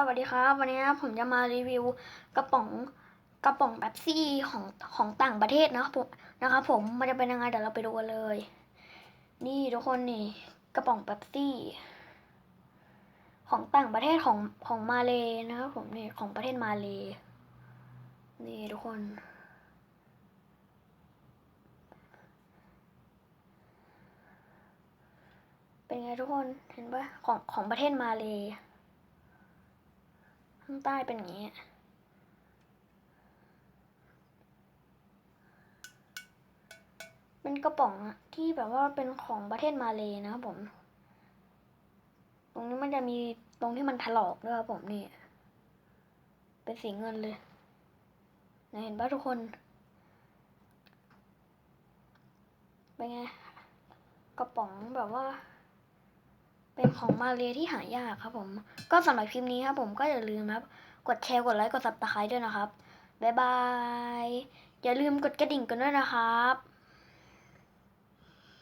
สวัสดีครับ วันนี้ผมจะมารีวิวกระป๋องกระป๋องแบบซี่ของของต่างประเทศนะครับผมนะครับผมมันจะเป็นยังไงเดี๋ยวเราไปดูกันเลย นี่ทุกคนนี่กระป๋องแบบซี่ ของต่างประเทศของของมาเลนะครับผมนี่ของประเทศมาเลนี่ทุกคนเป็นไงทุกคนเห็นปะของของประเทศมาเลย ข้างใต้เป็นอย่างนี้ เป็นกระป๋องอะที่แบบว่าเป็นของประเทศมาเลยนะครับผม ตรงนี้มันจะมีตรงที่มันถลอกด้วยครับผมนี่ เป็นสีเงินเลยนะเห็นป่ะทุกคน เป็นไง กระป๋องแบบว่า เป็นของมาเลยที่หายากครับผม ก็สำหรับคลิปนี้ครับผมก็อย่าลืมครับ กดแชร์กดไลค์กดซับสไครต์ด้วยนะครับ บ๊ายบาย อย่าลืมกดกระดิ่งกันด้วยนะครับ